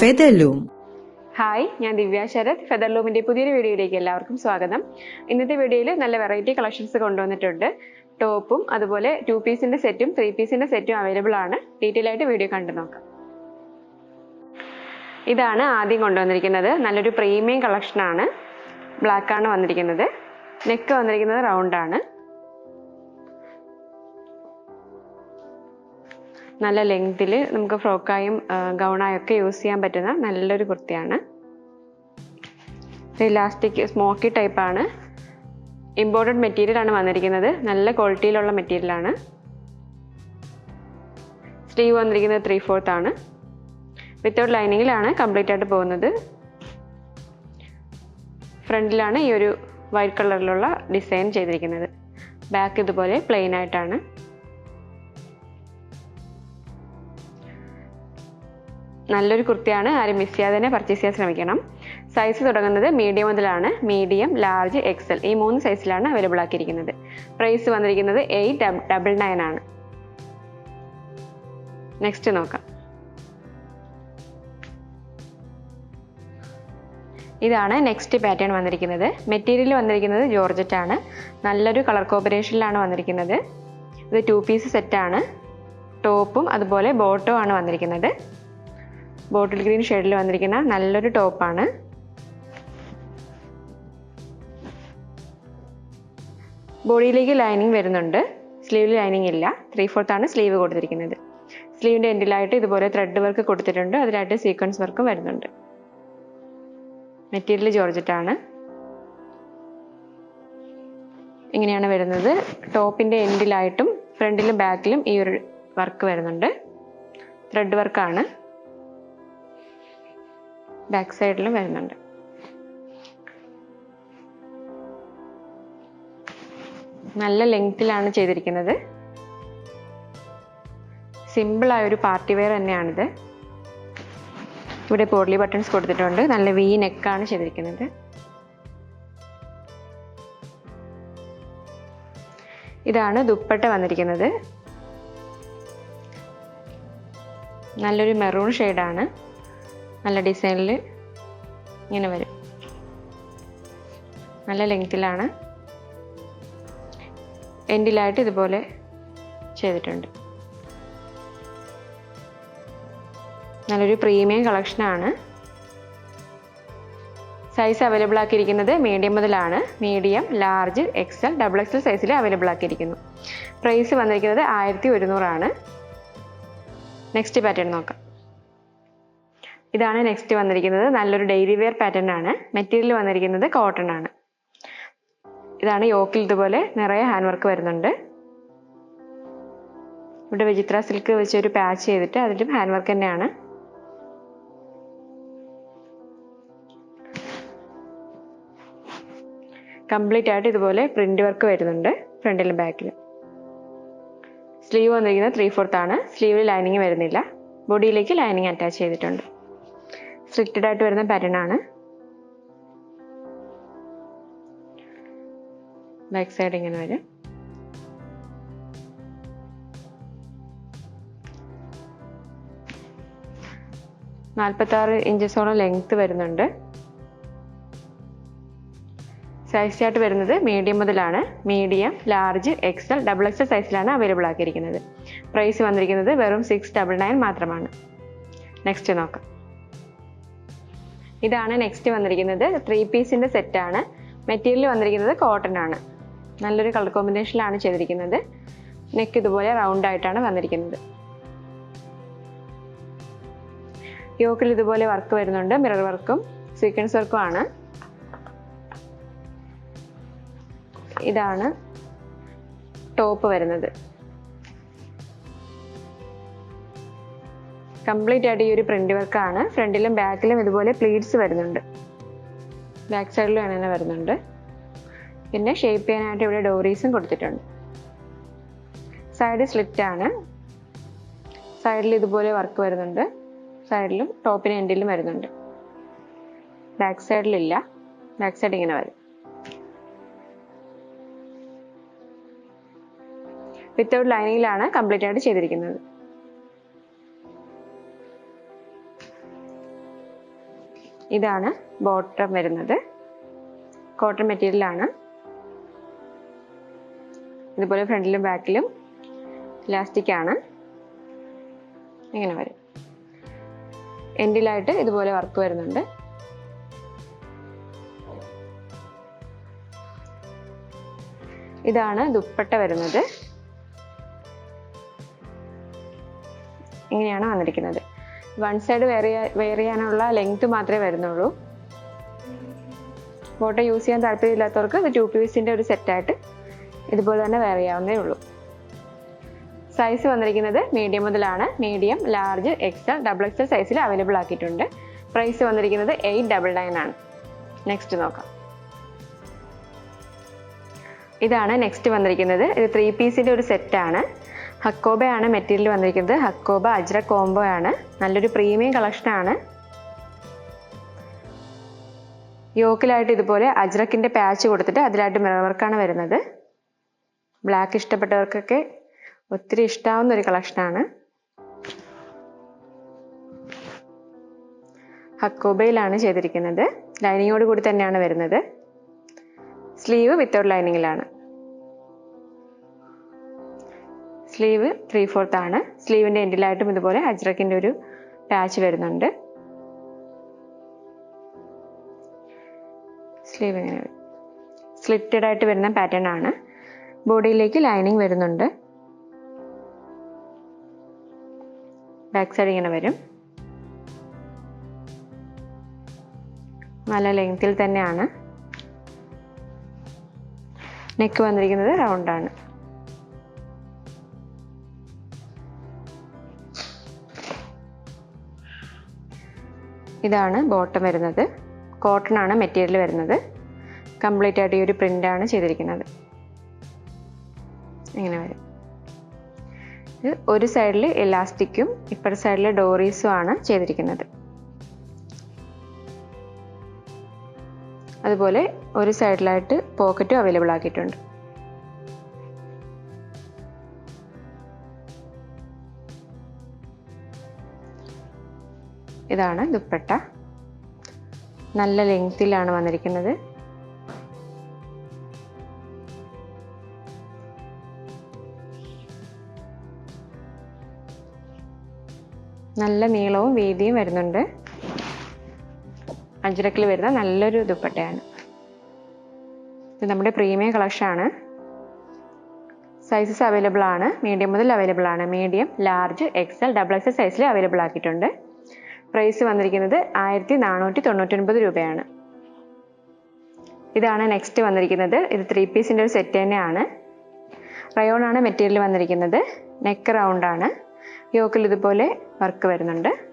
Featherloom. Hi ഞാൻ ദിവ്യ ശരത്. ഫെദർലൂമിന്റെ പുതിയൊരു വീഡിയോയിലേക്ക് എല്ലാവർക്കും സ്വാഗതം. ഇന്നത്തെ വീഡിയോയിൽ നല്ല വെറൈറ്റി കളക്ഷൻസ് കൊണ്ടുവന്നിട്ടുണ്ട്. ടോപ്പും അതുപോലെ ടു പീസിന്റെ സെറ്റും ത്രീ പീസിന്റെ സെറ്റും അവൈലബിൾ ആണ്. ഡീറ്റെയിൽ ആയിട്ട് വീഡിയോ കണ്ടു നോക്കാം. ഇതാണ് ആദ്യം കൊണ്ടുവന്നിരിക്കുന്നത്. നല്ലൊരു പ്രീമിയം കളക്ഷനാണ് ബ്ലാക്ക് ആണ് വന്നിരിക്കുന്നത്. നെക്ക് വന്നിരിക്കുന്നത് റൗണ്ട് നല്ല ലെങ്തിൽ നമുക്ക് ഫ്രോക്കായും ഗൗണായും ഒക്കെ യൂസ് ചെയ്യാൻ പറ്റുന്ന നല്ലൊരു കുർത്തിയാണ്. ഇലാസ്റ്റിക് സ്മോക്കി ടൈപ്പാണ് ഇമ്പോർട്ടഡ് മെറ്റീരിയൽ ആണ് വന്നിരിക്കുന്നത്. നല്ല ക്വാളിറ്റിയിലുള്ള മെറ്റീരിയലാണ് സ്ലീവ് വന്നിരിക്കുന്നത് ത്രീ ഫോർത്ത് ആണ്. വിത്തൗട്ട് ലൈനിങ്ങിലാണ് കംപ്ലീറ്റ് ആയിട്ട് പോകുന്നത്. ഫ്രണ്ടിലാണ് ഈ ഒരു വൈറ്റ് കളറിലുള്ള ഡിസൈൻ ചെയ്തിരിക്കുന്നത്. ബാക്ക് ഇതുപോലെ പ്ലെയിൻ ആയിട്ടാണ്. നല്ലൊരു കുർത്തിയാണ്. ആരും മിസ് ചെയ്യാതെ തന്നെ പർച്ചേസ് ചെയ്യാൻ ശ്രമിക്കണം. സൈസ് തുടങ്ങുന്നത് മീഡിയം മുതലാണ്. മീഡിയം ലാർജ് എക്സൽ ഈ മൂന്ന് സൈസിലാണ് അവൈലബിൾ ആക്കിയിരിക്കുന്നത്. പ്രൈസ് വന്നിരിക്കുന്നത് എയ്റ്റ് ഡബിൾ നയൻ ആണ്. നെക്സ്റ്റ് നോക്കാം. ഇതാണ് നെക്സ്റ്റ് പാറ്റേൺ വന്നിരിക്കുന്നത്. മെറ്റീരിയൽ വന്നിരിക്കുന്നത് ജോർജറ്റ് ആണ്. നല്ലൊരു കളർ കോമ്പിനേഷനിലാണ് വന്നിരിക്കുന്നത്. ഇത് ടു പീസ് സെറ്റാണ് ടോപ്പും അതുപോലെ ബോട്ടോ ആണ് വന്നിരിക്കുന്നത്. ബോട്ടിൽ ഗ്രീൻ ഷെയ്ഡിൽ വന്നിരിക്കുന്ന നല്ലൊരു ടോപ്പാണ്. ബോഡിയിലേക്ക് ലൈനിങ് വരുന്നുണ്ട്. സ്ലീവിൽ ലൈനിങ് ഇല്ല. ത്രീ ആണ് സ്ലീവ് കൊടുത്തിരിക്കുന്നത്. സ്ലീവിന്റെ എൻഡിലായിട്ട് ഇതുപോലെ ത്രെഡ് വർക്ക് കൊടുത്തിട്ടുണ്ട്. അതിലായിട്ട് സീക്വൻസ് വർക്കും വരുന്നുണ്ട്. മെറ്റീരിയൽ ജോർജറ്റ് ആണ്. ഇങ്ങനെയാണ് വരുന്നത്. ടോപ്പിന്റെ എൻഡിലായിട്ടും ഫ്രണ്ടിലും ബാക്കിലും ഈ ഒരു വർക്ക് വരുന്നുണ്ട്. ത്രെഡ് വർക്കാണ് ബാക്ക് സൈഡിലും വരുന്നുണ്ട്. നല്ല ലെങ്ത്തിലാണ് ചെയ്തിരിക്കുന്നത്. സിമ്പിളായ ഒരു പാർട്ടി വെയർ തന്നെയാണിത്. ഇവിടെ പോർലി ബട്ടൺസ് കൊടുത്തിട്ടുണ്ട്. നല്ല വി നെക്കാണ് ചെയ്തിരിക്കുന്നത്. ഇതാണ് ദുപ്പട്ട വന്നിരിക്കുന്നത്. നല്ലൊരു മെറൂൺ ഷെയ്ഡാണ്. നല്ല ഡിസൈനിൽ ഇങ്ങനെ വരും. നല്ല ലെങ്ത്തിലാണ് എൻഡിലായിട്ട് ഇതുപോലെ ചെയ്തിട്ടുണ്ട്. നല്ലൊരു പ്രീമിയം കളക്ഷനാണ് സൈസ് അവൈലബിൾ ആക്കിയിരിക്കുന്നത് മീഡിയം മുതലാണ്. Medium large XL double XL സൈസിൽ അവൈലബിൾ ആക്കിയിരിക്കുന്നു. പ്രൈസ് വന്നിരിക്കുന്നത് ആയിരത്തി ഒരുന്നൂറാണ്. നെക്സ്റ്റ് പാറ്റേൺ നോക്കാം. ഇതാണ് നെക്സ്റ്റ് വന്നിരിക്കുന്നത്. നല്ലൊരു ഡെയിലി വെയർ പാറ്റേൺ ആണ്. മെറ്റീരിയൽ വന്നിരിക്കുന്നത് കോട്ടൺ ആണ്. ഇതാണ് യോക്കിൽ ഇതുപോലെ നിറയെ ഹാൻഡ് വർക്ക് വരുന്നുണ്ട്. ഇവിടെ വിചിത്ര സിൽക്ക് വെച്ച് ഒരു പാച്ച് ചെയ്തിട്ട് അതിലും ഹാൻഡ് വർക്ക് തന്നെയാണ്. കംപ്ലീറ്റ് ആയിട്ട് ഇതുപോലെ പ്രിന്റ് വർക്ക് വരുന്നുണ്ട് ഫ്രണ്ടിലും ബാക്കിലും സ്ലീവ് വന്നിരിക്കുന്നത് ത്രീ ഫോർത്ത് ആണ്. സ്ലീവിൽ ലൈനിങ് വരുന്നില്ല. ബോഡിയിലേക്ക് ലൈനിങ് അറ്റാച്ച് ചെയ്തിട്ടുണ്ട്. സ്ട്രിക്റ്റഡ് ആയിട്ട് വരുന്ന പാറ്റേൺ ആണ്. ബാക്ക് സൈഡ് ഇങ്ങനെ വരും. നാൽപ്പത്തി ആറ് ഇഞ്ചസോളം ലെങ്ത് വരുന്നുണ്ട്. സൈസ് ചാർട്ട് വരുന്നത് മീഡിയം മുതലാണ്. Medium large XL double XL സൈസിലാണ് അവൈലബിൾ ആക്കിയിരിക്കുന്നത്. പ്രൈസ് വന്നിരിക്കുന്നത് വെറും സിക്സ് ഡബിൾ നയൻ മാത്രമാണ്. നെക്സ്റ്റ് നോക്കാം. ഇതാണ് നെക്സ്റ്റ് വന്നിരിക്കുന്നത്. ത്രീ പീസിന്റെ സെറ്റാണ് മെറ്റീരിയൽ വന്നിരിക്കുന്നത് കോട്ടൺ ആണ്. നല്ലൊരു കളർ കോമ്പിനേഷനിലാണ് ചെയ്തിരിക്കുന്നത്. നെക്ക് ഇതുപോലെ റൗണ്ട് ആയിട്ടാണ് വന്നിരിക്കുന്നത്. യോക്കിൽ ഇതുപോലെ വർക്ക് വരുന്നുണ്ട്. മിറർ വർക്കും സീക്വൻസ് വർക്കും ആണ്. ഇതാണ് ടോപ്പ് വരുന്നത്. കംപ്ലീറ്റ് ആയിട്ട് ഈ ഒരു പ്രിന്റ് വർക്കാണ് ഫ്രണ്ടിലും ബാക്കിലും ഇതുപോലെ പ്ലീറ്റ്സ് വരുന്നുണ്ട്. ബാക്ക് സൈഡിലും അങ്ങനെ വരുന്നുണ്ട്. പിന്നെ ഷേപ്പ് ചെയ്യാനായിട്ട് ഇവിടെ ഡോറീസും കൊടുത്തിട്ടുണ്ട്. സൈഡ് സ്ലിറ്റ് ആണ്. സൈഡിൽ ഇതുപോലെ വർക്ക് വരുന്നുണ്ട്. സൈഡിലും ടോപ്പിന് എൻഡിലും വരുന്നുണ്ട്. ബാക്ക് സൈഡിലില്ല ബാക്ക് സൈഡ് ഇങ്ങനെ വരും. വിത്തൗട്ട് ലൈനിങ്ങിലാണ് കംപ്ലീറ്റ് ആയിട്ട് ചെയ്തിരിക്കുന്നത്. ഇതാണ് ബോട്ടം വരുന്നത്. കോട്ടൺ മെറ്റീരിയലാണ് ഇതുപോലെ ഫ്രണ്ടിലും ബാക്കിലും ഇലാസ്റ്റിക് ആണ്. ഇങ്ങനെ വരും. എൻഡിലായിട്ട് ഇതുപോലെ വർക്ക് വരുന്നുണ്ട്. ഇതാണ് ദുപ്പട്ട വരുന്നത്. ഇങ്ങനെയാണ് വന്നിരിക്കുന്നത്. വൺ സൈഡ് വെയർ ചെയ്യാനുള്ള ലെങ്ത് മാത്രമേ വരുന്നുള്ളൂ. ഫോട്ടോ യൂസ് ചെയ്യാൻ താല്പര്യമില്ലാത്തവർക്ക് ഇത് ടു പീസിന്റെ ഒരു സെറ്റായിട്ട് ഇതുപോലെ തന്നെ വെയർ ചെയ്യാവുന്നേ ഉള്ളൂ. സൈസ് വന്നിരിക്കുന്നത് മീഡിയം മുതലാണ്. Medium large XL double XL സൈസിൽ അവൈലബിൾ ആക്കിയിട്ടുണ്ട്. പ്രൈസ് വന്നിരിക്കുന്നത് എയ്റ്റ് ഡബിൾ നയൻ ആണ്. നെക്സ്റ്റ് നോക്കാം. ഇതാണ് നെക്സ്റ്റ് വന്നിരിക്കുന്നത്. ഇത് ത്രീ പീസിന്റെ ഒരു സെറ്റാണ് ഹക്കോബയാണ് മെറ്റീരിയൽ വന്നിരിക്കുന്നത്. ഹക്കോബ അജ്ര കോംബോ ആണ്. നല്ലൊരു പ്രീമിയം കളക്ഷനാണ് യോക്കിലായിട്ട് ഇതുപോലെ അജ്രക്കിന്റെ പാച്ച് കൊടുത്തിട്ട് അതിലായിട്ട് മിറർ വർക്കാണ് വരുന്നത്. ബ്ലാക്ക് ഇഷ്ടപ്പെട്ടവർക്കൊക്കെ ഒത്തിരി ഇഷ്ടാവുന്ന ഒരു കളക്ഷനാണ് ഹക്കോബയിലാണ് ചെയ്തിരിക്കുന്നത്. ലൈനിങ്ങോട് കൂടി തന്നെയാണ് വരുന്നത്. സ്ലീവ് വിത്തൗട്ട് ലൈനിങ്ങിലാണ് സ്ലീവ് ത്രീ ഫോർത്ത് ആണ് സ്ലീവിന്റെ എൻഡിലായിട്ടും ഇതുപോലെ അജ്രക്കിന്റെ ഒരു പാച്ച് വരുന്നുണ്ട്. സ്ലീവ് ഇങ്ങനെ സ്ലിറ്റഡ് ആയിട്ട് വരുന്ന പാറ്റേൺ ആണ്. ബോഡിയിലേക്ക് ലൈനിങ് വരുന്നുണ്ട്. ബാക്ക് സൈഡ് ഇങ്ങനെ വരും. നല്ല ലെങ്ത്തിൽ തന്നെയാണ്. നെക്ക് വന്നിരിക്കുന്നത് റൗണ്ട് ഇതാണ് ബോട്ടം വരുന്നത്. കോട്ടൺ ആണ് മെറ്റീരിയൽ വരുന്നത്. കംപ്ലീറ്റ് ആയിട്ട് ഈ ഒരു ആണ് ചെയ്തിരിക്കുന്നത്. ഇങ്ങനെ വരും. ഒരു സൈഡിൽ എലാസ്റ്റിക്കും ഇപ്പുറ സൈഡിൽ ഡോറീസും ആണ് ചെയ്തിരിക്കുന്നത്. അതുപോലെ ഒരു സൈഡിലായിട്ട് പോക്കറ്റും അവൈലബിൾ ആക്കിയിട്ടുണ്ട്. ഇതാണ് ദുപ്പട്ട. നല്ല ലെങ്തിലാണ് വന്നിരിക്കുന്നത്. നല്ല നീളവും വീതിയും വരുന്നുണ്ട്. അഞ്ചരക്കിൽ വരുന്ന നല്ലൊരു ദുപ്പട്ടയാണ്. ഇത് നമ്മുടെ പ്രീമിയം കളക്ഷനാണ് സൈസസ് അവൈലബിൾ ആണ്. മീഡിയം മുതൽ അവൈലബിൾ ആണ്. Medium large XL double XL സൈസിൽ അവൈലബിൾ ആക്കിയിട്ടുണ്ട്. പ്രൈസ് വന്നിരിക്കുന്നത് ആയിരത്തി നാനൂറ്റി തൊണ്ണൂറ്റൊൻപത് രൂപയാണ്. ഇതാണ് നെക്സ്റ്റ് വന്നിരിക്കുന്നത്. ഇത് ത്രീ പീസിന്റെ ഒരു സെറ്റ് തന്നെയാണ്. റയോൺ ആണ് മെറ്റീരിയൽ വന്നിരിക്കുന്നത്. നെക്ക് റൗണ്ട് ആണ്. യോക്കിൽ ഇതുപോലെ വർക്ക് വരുന്നുണ്ട്.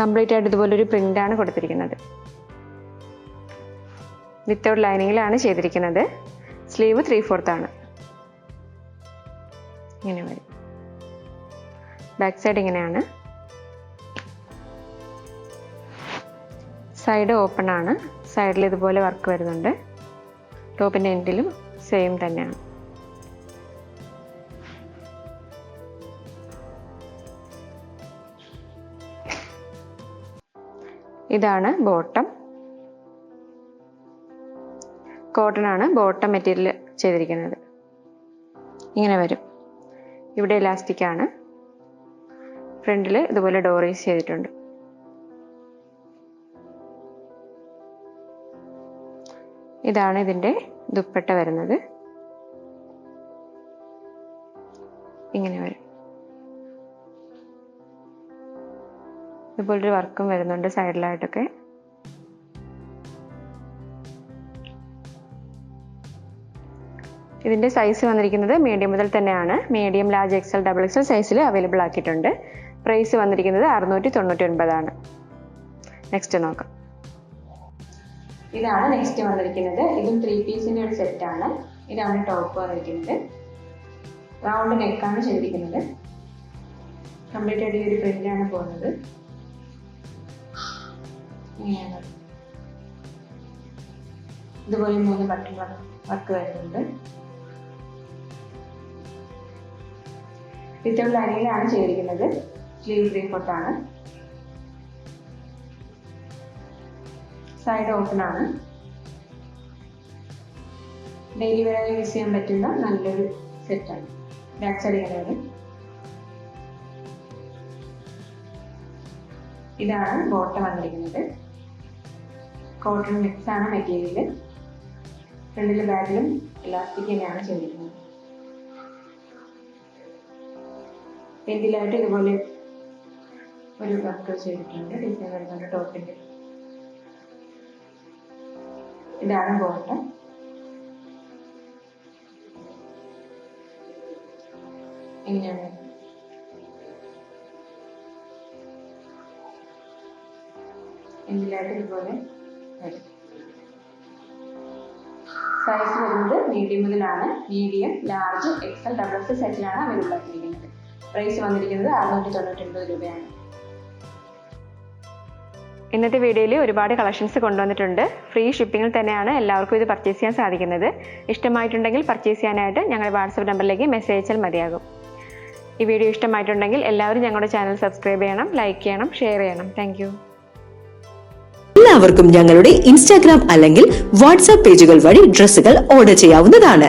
കംപ്ലീറ്റ് ആയിട്ട് ഇതുപോലെ ഒരു പ്രിന്റ് ആണ് കൊടുത്തിരിക്കുന്നത്. വിത്തൗട്ട് ലൈനിങ്ങിലാണ് ചെയ്തിരിക്കുന്നത്. സ്ലീവ് ത്രീ ആണ്. ഇങ്ങനെ വരും. ബാക്ക് സൈഡ് ഇങ്ങനെയാണ്. സൈഡ് ഓപ്പൺ ആണ്. സൈഡിൽ ഇതുപോലെ വർക്ക് വരുന്നുണ്ട്. ടോപ്പിന്റെ എൻഡിലും സെയിം തന്നെയാണ്. ഇതാണ് ബോട്ടം കോട്ടൺ ആണ് ബോട്ടം മെറ്റീരിയൽ ചെയ്തിരിക്കുന്നത്. ഇങ്ങനെ വരും. ഇവിടെ ഇലാസ്റ്റിക് ആണ്. ഫ്രണ്ടിൽ ഇതുപോലെ ഡോറീസ് ചെയ്തിട്ടുണ്ട്. ഇതാണ് ഇതിന്റെ ദുപ്പട്ട വരുന്നത്. ഇങ്ങനെ വരും. ഇതുപോലൊരു വർക്കും വരുന്നുണ്ട് സൈഡിലായിട്ടൊക്കെ ഇതിന്റെ സൈസ് വന്നിരിക്കുന്നത് മീഡിയം മുതൽ തന്നെയാണ്. Medium large XL double XL സൈസിൽ അവൈലബിൾ ആക്കിയിട്ടുണ്ട്. പ്രൈസ് വന്നിരിക്കുന്നത് അറുന്നൂറ്റി തൊണ്ണൂറ്റി ഒൻപതാണ് നെക്സ്റ്റ് നോക്കാം. ഇതാണ് നെക്സ്റ്റ് വന്നിരിക്കുന്നത്. ഇതും ത്രീ പീസിന്റെ ഒരു സെറ്റാണ് ഇതാണ് ടോപ്പ് വന്നിരിക്കുന്നത്. റൗണ്ട് നെക്കാണ് ചെയ്തിരിക്കുന്നത്. കംപ്ലീറ്റ് ആയിട്ട് ഈ ഒരു പ്രിന്റാണ് പോകുന്നത്. ഇതുപോലെ മൂന്ന് ബട്ടൺ വർക്ക് വരുന്നുണ്ട്. വിത്തൗട്ട് ലൈനിങ്ങിലാണ് ചെയ്തിരിക്കുന്നത് സ്ലീവ് ത്രീ ഫോർത്താണ് സൈഡ് ഓപ്പൺ ആണ്. ഡെയിലി വെയർ യൂസ് ചെയ്യാൻ പറ്റുന്ന നല്ലൊരു സെറ്റാണ് ബാക്ക് സൈഡ് ഇങ്ങനെ ഇതാണ് ബോട്ടം വന്നിരിക്കുന്നത്. കോട്ടൺ മിക്സ് ആണ് മെറ്റീരിയൽ ഫ്രണ്ടിലും ബാക്കിലും ഇലാസ്റ്റിക് തന്നെയാണ് ചെയ്തിരിക്കുന്നത്. എന്തിലായിട്ട് ഇതുപോലെ ഒരു വർക്ക് ചെയ്തിട്ടുണ്ട്. ഡിസൈൻ വരുന്നുണ്ട് ടോപ്പിന്റെ ഇതാണ് ബോട്ടം എങ്ങനെയാണ് എന്തിലായിട്ട് ഇതുപോലെ സൈസ് വരുന്നത് മീഡിയം മുതലാണ് medium large XL double X സൈസിലാണ് അവൈലബിൾ. ആക്കിയിരിക്കുന്നത് പ്രൈസ് വന്നിരിക്കുന്നത് അറുന്നൂറ്റി തൊണ്ണൂറ്റി ഒൻപത് രൂപയാണ്. ഇന്നത്തെ വീഡിയോയിൽ ഒരുപാട് കളക്ഷൻസ് കൊണ്ടുവന്നിട്ടുണ്ട്. ഫ്രീ ഷിപ്പിങ്ങിൽ തന്നെയാണ് എല്ലാവർക്കും ഇത് പർച്ചേസ് ചെയ്യാൻ സാധിക്കുന്നത്. ഇഷ്ടമായിട്ടുണ്ടെങ്കിൽ പർച്ചേസ് ചെയ്യാനായിട്ട് ഞങ്ങളുടെ വാട്സപ്പ് നമ്പറിലേക്ക് മെസ്സേജ് അയച്ചാൽ മതിയാകും. ഈ വീഡിയോ ഇഷ്ടമായിട്ടുണ്ടെങ്കിൽ എല്ലാവരും ഞങ്ങളുടെ ചാനൽ സബ്സ്ക്രൈബ് ചെയ്യണം ലൈക്ക് ചെയ്യണം ഷെയർ ചെയ്യണം. താങ്ക് എല്ലാവർക്കും ഞങ്ങളുടെ ഇൻസ്റ്റാഗ്രാം അല്ലെങ്കിൽ വാട്സാപ്പ് പേജുകൾ വഴി ഡ്രസ്സുകൾ ഓർഡർ ചെയ്യാവുന്നതാണ്.